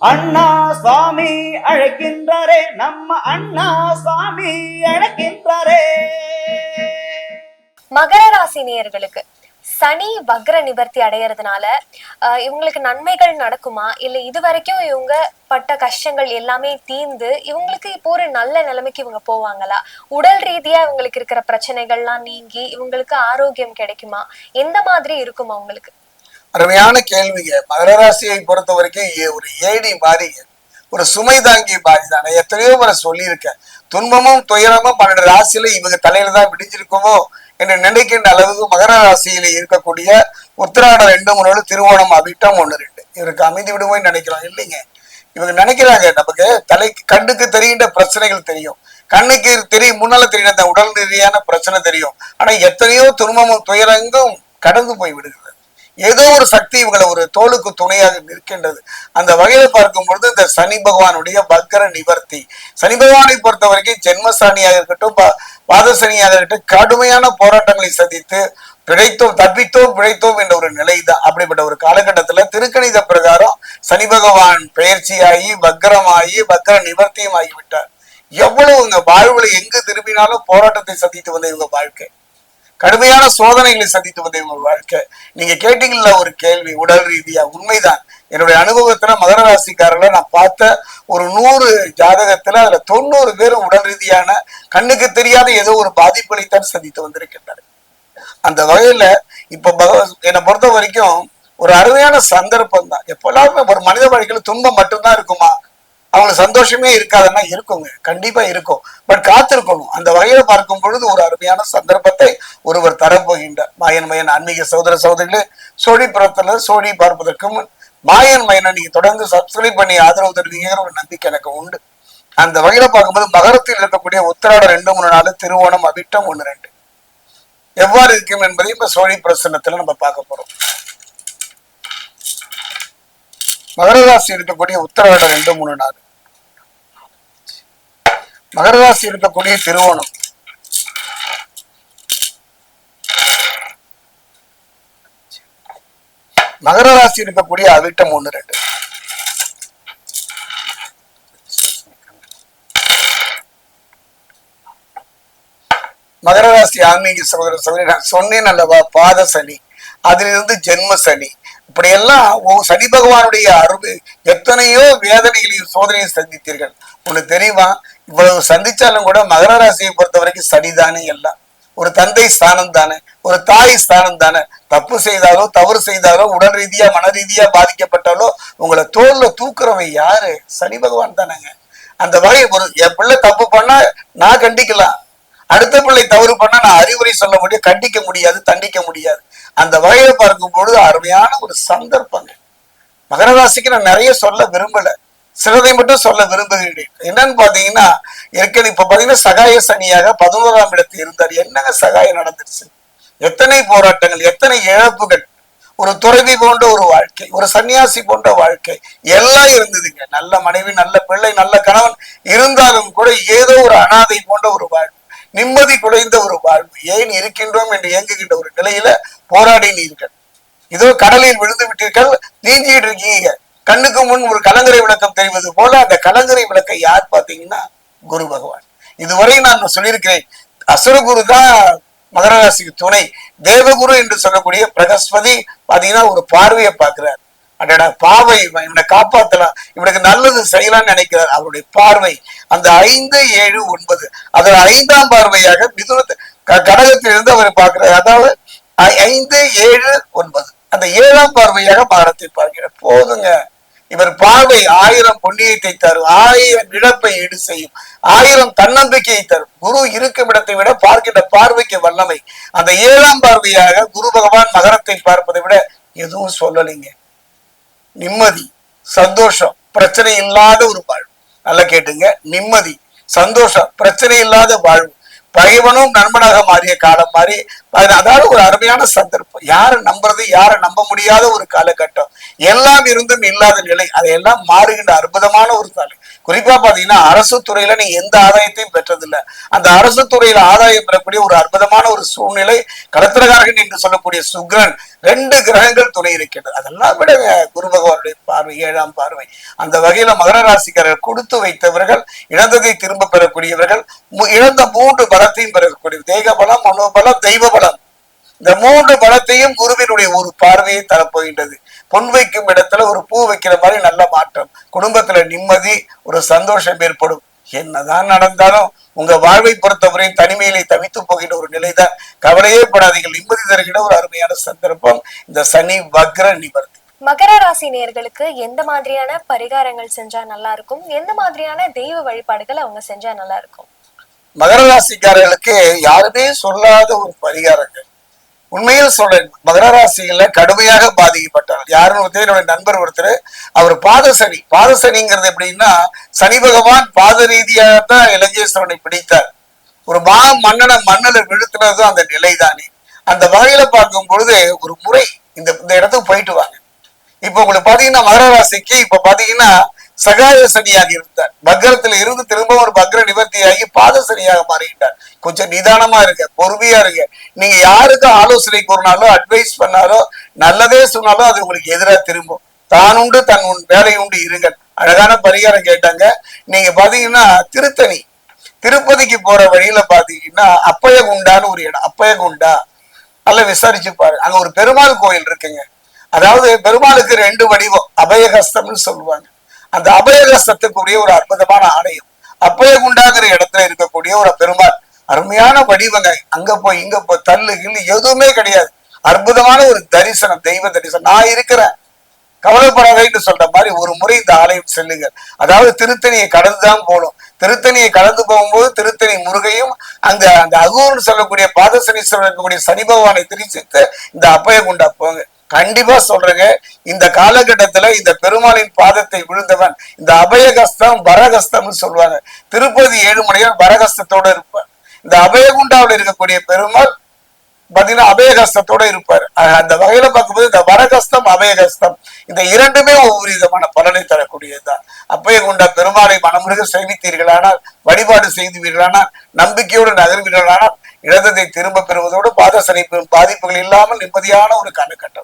அண்ணா சுவாமி அழைக்கின்றாரே நம்ம அண்ணா சுவாமி அழைக்கின்றாரே. மகர ராசி நேயர்களுக்கு சனி வக்ர நிவர்த்தி அடையறதுனால இவங்களுக்கு நன்மைகள் நடக்குமா? இல்ல இது வரைக்கும் இவங்க பட்ட கஷ்டங்கள் எல்லாமே தீர்ந்து இவங்களுக்கு இப்போ ஒரு நல்ல நிலைமைக்கு இவங்க போவாங்களா? உடல் ரீதியா இவங்களுக்கு இருக்கிற பிரச்சனைகள்லாம் நீங்கி இவங்களுக்கு ஆரோக்கியம் கிடைக்குமா? எந்த மாதிரி இருக்குமா அவங்களுக்கு அருமையான கேள்விங்க. மகர ராசியை பொறுத்த வரைக்கும் ஏ- ஒரு ஏடி மாதிரி ஒரு சுமை தாங்கி மாதிரி தானே எத்தனையோ முறை சொல்லியிருக்கேன். துன்பமும் துயரமும் பன்னெண்டு ராசியில இவங்க தலையில தான் விடிஞ்சிருக்குமோ என்று நினைக்கின்ற அளவுக்கு மகர ராசியில இருக்கக்கூடிய உத்திராடம் ரெண்டு மூணு திருவோணம் அவிட்டம் ஒன்று ரெண்டு. இவருக்கு அமைதி விடுவோம்னு நினைக்கிறோம். இல்லைங்க. இவங்க நினைக்கிறாங்க நமக்கு தலைக்கு கண்ணுக்கு தெரிகின்ற பிரச்சனைகள் தெரியும். கண்ணுக்கு தெரியும் முன்னால தெரியும் அந்த உடல் ரீதியான பிரச்சனை தெரியும். ஆனா எத்தனையோ துன்பமும் துயரங்கும் கடந்து போய் விடுகிறது. ஏதோ ஒரு சக்தி இவங்களை ஒரு தோளுக்கு துணையாக நிற்கின்றது. அந்த வகையில பார்க்கும் பொழுது இந்த சனி பகவானுடைய பக்கர நிவர்த்தி. சனி பகவானை பொறுத்த வரைக்கும் ஜென்மசானியாக இருக்கட்டும் பாதசனியாக இருக்கட்டும் கடுமையான போராட்டங்களை சந்தித்து பிழைத்தோம் தப்பித்தோம் பிழைத்தோம் என்ற ஒரு நிலை தான் அப்படிப்பட்ட ஒரு காலகட்டத்துல திருக்கணித பிரகாரம் சனி பகவான் பெயர்ச்சியாகி வக்கரமாகி வக்கர நிவர்த்தியும் ஆகிவிட்டார் எவ்வளவு இந்த வாழ்வுல எங்கு திரும்பினாலும் போராட்டத்தை சந்தித்து வந்த இவங்க வாழ்க்கை. கடுமையான சோதனைகளை சந்தித்து வந்த இவங்க வாழ்க்கை. நீங்க கேட்டீங்கல்ல ஒரு கேள்வி உடல் ரீதியா. உண்மைதான். என்னுடைய அனுபவத்துல மகர ராசிக்காரர்ல நான் பார்த்த ஒரு நூறு ஜாதகத்துல அதுல தொண்ணூறு பேர் உடல் ரீதியான கண்ணுக்கு தெரியாத ஏதோ ஒரு பாதிப்புகளைத்தான் சந்தித்து வந்திருக்கின்றனர். அந்த வகையில இப்ப பகவ- என்னை பொறுத்த வரைக்கும் ஒரு அருமையான சந்தர்ப்பம் தான் எப்பெல்லாருமே ஒரு மனித வாழ்க்கையில் துன்பம் மட்டும்தான் இருக்குமா? அவங்களுக்கு சந்தோஷமே இருக்காதுன்னா இருக்குங்க. கண்டிப்பா இருக்கும். பட் காத்திருக்கணும். அந்த வகையில பார்க்கும் பொழுது ஒரு அருமையான சந்தர்ப்பத்தை ஒருவர் தரப்போகின்றார். மாயன் மயன் ஆன்மீக சகோதர சகோதரிகளே சோழி புறத்துல சோழி பார்ப்பதற்கு முன் மாயன் மயனை நீங்க தொடர்ந்து சப்ஸ்கிரைப் பண்ணி ஆதரவு தருவீங்கிற ஒரு நம்பிக்கை எனக்கு உண்டு. அந்த வகையில பார்க்கும்போது மகரத்தில் இருக்கக்கூடிய உத்திராடம் ரெண்டு மூணு நாலு திருவோணம் அவிட்டம் ஒன்னு ரெண்டு. எவ்வாறு இருக்கும் என்பதை இப்ப சோழி பிரசன்னத்துல நம்ம பார்க்க போறோம். மகரராசி இருக்கக்கூடிய உத்தரவாடம் ரெண்டு மூணு நாள் மகரராசி இருக்கக்கூடிய திருவோணம். மகர ராசி இருக்கக்கூடிய அவிட்டம் ஒண்ணு ரெண்டு. மகர ராசி ஆன்மீக சகோதர சகோதரி நான் சொன்னேன் அல்லவா? பாத சனி. அதிலிருந்து ஜென்ம சனி. இப்படியெல்லாம் சனி பகவானுடைய அருள் எத்தனையோ வேதனைகளையும் சோதனையும் சந்தித்தீர்கள். உனக்கு தெரியுமா? இவ்வளவு சந்திச்சாலும் கூட மகர ராசியை பொறுத்த வரைக்கும் சனிதானே எல்லாம். ஒரு தந்தை ஸ்தானம் தானே ஒரு தாய் ஸ்தானம் தானே. தப்பு செய்தாலோ தவறு செய்தாலோ உடல் ரீதியா மன ரீதியா பாதிக்கப்பட்டாலோ உங்களை தோல்ல தூக்குறவன் யாரு? சனி பகவான் தானேங்க. அந்த வகை ஒரு என் பிள்ளை தப்பு பண்ணா நான் கண்டிக்கலாம். அடுத்த பிள்ளை தவறு பண்ணா நான் அறிவுரை சொல்ல முடியும் கண்டிக்க முடியாது தண்டிக்க முடியாது. அந்த வகையில பார்க்கும் பொழுது அருமையான ஒரு சந்தர்ப்பங்க மகர ராசிக்கு நான் நிறைய சொல்ல விரும்பல. சிலதை மட்டும் சொல்ல விரும்புகிறேன். என்னன்னு பாத்தீங்கன்னா ஏற்கனவே இப்ப பாத்தீங்கன்னா சகாய சனியாக பதினோராம் இடத்தில் இருந்தார். என்னங்க சகாயம் நடந்துருச்சு? எத்தனை போராட்டங்கள் எத்தனை இழப்புகள்? ஒரு துறவி போன்ற ஒரு வாழ்க்கை ஒரு சன்னியாசி போன்ற வாழ்க்கை. எல்லாம் இருந்ததுங்க. நல்ல மனைவி நல்ல பிள்ளை நல்ல கணவன். இருந்தாலும் கூட ஏதோ ஒரு அனாதை போன்ற ஒரு வாழ்வு. நிம்மதி குறைந்த ஒரு வாழ்வு. ஏன் இருக்கின்றோம் என்று இயங்குகின்ற ஒரு நிலையில போராடினீர்கள் இதோ கடலில் விழுந்து விட்டீர்கள் நீஞ்சிட்டு இருக்கீங்க. கண்ணுக்கு முன் ஒரு கலங்கரை விளக்கம் தெரிவது போல அந்த கலங்கரை விளக்கை யார் பாத்தீங்கன்னா குரு பகவான். இதுவரை நான் சொல்லியிருக்கிறேன் அசுரகுரு தான் மகரராசிக்கு துணை. தேவகுரு என்று சொல்லக்கூடிய பிரகஸ்பதி பாத்தீங்கன்னா ஒரு பார்வையை பார்க்கிறார். அடடா பாவை இவன் இவனை காப்பாத்தலாம் இவனுக்கு நல்லது செய்யலாம்னு நினைக்கிறார். அவருடைய பார்வை அந்த ஐந்து ஏழு ஒன்பது அதில் ஐந்தாம் பார்வையாக மிதுனத்தை க- கடகத்திலிருந்து அவர் பார்க்கிறார். அதாவது ஐந்து ஏழு ஒன்பது. அந்த ஏழாம் பார்வையாக மகரத்தை பார்க்கிற போதுங்க. இவர் பார்வை ஆயிரம் புண்ணியத்தை தரும். ஆயிரம் இழப்பை ஈடு செய்யும். ஆயிரம் தன்னம்பிக்கையை தரும். குரு இருக்கும் இடத்தை விட பார்க்கின்ற பார்வைக்கு வல்லமை. அந்த ஏழாம் பார்வையாக குரு பகவான் மகரத்தை பார்ப்பதை விட எதுவும் சொல்லலைங்க. நிம்மதி சந்தோஷம் பிரச்சனை இல்லாத ஒரு வாழ்வு. நல்லா கேட்டுங்க. நிம்மதி சந்தோஷம் பிரச்சனை இல்லாத வாழ்வு. பகைவனும் நண்பனாக மாறிய காலம் மாறி அதாவது ஒரு அருமையான சந்தர்ப்பம். யாரை நம்புறது யாரை நம்ப முடியாத ஒரு காலகட்டம். எல்லாம் இருந்தும் இல்லாத நிலை. அதையெல்லாம் மாறுகின்ற அற்புதமான ஒரு காலம். குறிப்பா பாத்தீங்கன்னா அரசு துறையில நீ எந்த ஆதாயத்தையும் பெற்றதில்லை. அந்த அரசு துறையில ஆதாயம் பெறக்கூடிய ஒரு அற்புதமான ஒரு சூழ்நிலை கடத்திரகாரகன் என்று சொல்லக்கூடிய சுக்ரன் ரெண்டு கிரகங்கள் துணை இருக்கின்றது. அதெல்லாம் விட குரு பகவானுடைய பார்வை ஏழாம் பார்வை. அந்த வகையில மகர ராசிக்காரர் கொடுத்து வைத்தவர்கள் இழந்ததை திரும்ப பெறக்கூடியவர்கள் இழந்த மூன்று பலத்தையும் பெறக்கூடிய தேக பலம் மனோபலம் தெய்வ பலம் இந்த மூன்று பலத்தையும் குருவினுடைய ஒரு பார்வையை தரப்போகின்றது. பொன் வைக்கும் இடத்துல ஒரு பூ வைக்கிற மாதிரி நல்ல மாற்றம். குடும்பத்துல நிம்மதி ஒரு சந்தோஷம் ஏற்படும். என்னதான் நடந்தாலும் உங்க வாழ்வை பொறுத்தவரை தனிமையிலே தவித்து போகின்ற ஒரு நிலைதான். கவலையே படாதீர்கள். நிம்மதி தருகிற ஒரு அருமையான சந்தர்ப்பம் இந்த சனி வக்ர நிவர்த்தி. மகர ராசி நேர்களுக்கு எந்த மாதிரியான பரிகாரங்கள் செஞ்சா நல்லா இருக்கும்? எந்த மாதிரியான தெய்வ வழிபாடுகள் அவங்க செஞ்சா நல்லா இருக்கும்? மகர ராசிக்காரர்களுக்கு யாருமே சொல்லாத ஒரு பரிகாரங்கள். உண்மையில் சொல்றேன் மகர ராசியில கடுமையாக பாதிக்கப்பட்டார். யாருன்னு ஒருத்தர் என்னுடைய நண்பர் ஒருத்தர் அவர் பாதசனி பாதசனிங்கிறது எப்படின்னா சனி பகவான் பாத ரீதியாக தான் இலங்கேஸ்வரனை பிடித்தார். ஒரு மா மன்னனை மன்னனை விழுத்துனது அந்த நிலைதானே. அந்த வகையில பார்க்கும் பொழுது ஒரு முறை இந்த இந்த இடத்துக்கு போயிட்டு வாங்க. இப்ப உங்களுக்கு பாத்தீங்கன்னா மகர ராசிக்கு இப்ப பாத்தீங்கன்னா சகாய சனியாக இருந்தார். பக்ரத்துல இருந்து திரும்ப ஒரு பக்ர நிவர்த்தியாகி பாத சனியாக மாறிட்டார். கொஞ்சம் நிதானமா இருங்க பொறுமையா இருங்க. நீங்க யாருக்கு ஆலோசனை கூறினாலோ அட்வைஸ் பண்ணாலோ நல்லதே சொன்னாலும் அது உங்களுக்கு எதிராக திரும்பும். தான் உண்டு தன் உன் வேலை உண்டு இருங்கள். அழகான பரிகாரம் கேட்டாங்க. நீங்க பாத்தீங்கன்னா திருத்தணி. திருப்பதிக்கு போற வழியில பாத்தீங்கன்னா அப்பயகுண்டான்னு ஒரு இடம். அப்பயகுண்டா. நல்லா விசாரிச்சு பாரு அங்க ஒரு பெருமாள் கோயில் இருக்குங்க. அதாவது பெருமாளுக்கு ரெண்டு வடிவம். அபயஹஸ்தம்னு சொல்லுவாங்க. அந்த அபயகஸ்தத்துக்குரிய ஒரு அற்புதமான ஆலயம். அப்பயகுண்டாங்கிற இடத்துல இருக்கக்கூடிய ஒரு பெருமாள். அருமையான வடிவங்க. அங்க போய் இங்க போய் தள்ளு கிள்ளு எதுவுமே கிடையாது. அற்புதமான ஒரு தரிசனம் தெய்வ தரிசனம். நான் இருக்கிறேன். கவலைப்படாதேன்னு சொல்ற மாதிரி ஒரு முறை இந்த ஆலயம் செல்லுங்க அதாவது திருத்தணியை கடந்துதான் போகணும். திருத்தணியை கடந்து போகும்போது திருத்தணி முருகையும் அந்த அந்த அகூர்னு சொல்லக்கூடிய பாதசனீஸ்வரர் இருக்கக்கூடிய சனி பகவானை திரிச்சிட்டு இந்த அப்பயகுண்டா போங்க. கண்டிப்பா சொல்றேங்க. இந்த காலகட்டத்துல இந்த பெருமாளின் பாதத்தை விழுந்தவன் இந்த அபயகஸ்தம் வரகஸ்தம்னு சொல்லுவாங்க. திருப்பதி ஏழுமலையான் பரகஸ்தத்தோட இருப்பார். இந்த அபயகுண்டாவில் இருக்கக்கூடிய பெருமாள் பாத்தீங்கன்னா அபயகஸ்தத்தோட இருப்பார். அந்த வகையில பார்க்கும்போது இந்த வரகஸ்தம் அபயகஸ்தம் இந்த இரண்டுமே ஒவ்வொரு விதமான பலனை தரக்கூடியதுதான். அபயகுண்ட பெருமாளை மனமுருக சேமித்தீர்களானால் வழிபாடு செய்துவீர்களானால் நம்பிக்கையோடு நகர்வீர்களானால் இழந்ததை திரும்ப பெறுவதோடு பாதசனை பாதிப்புகள் இல்லாமல் நிம்மதியான ஒரு காலகட்டம்.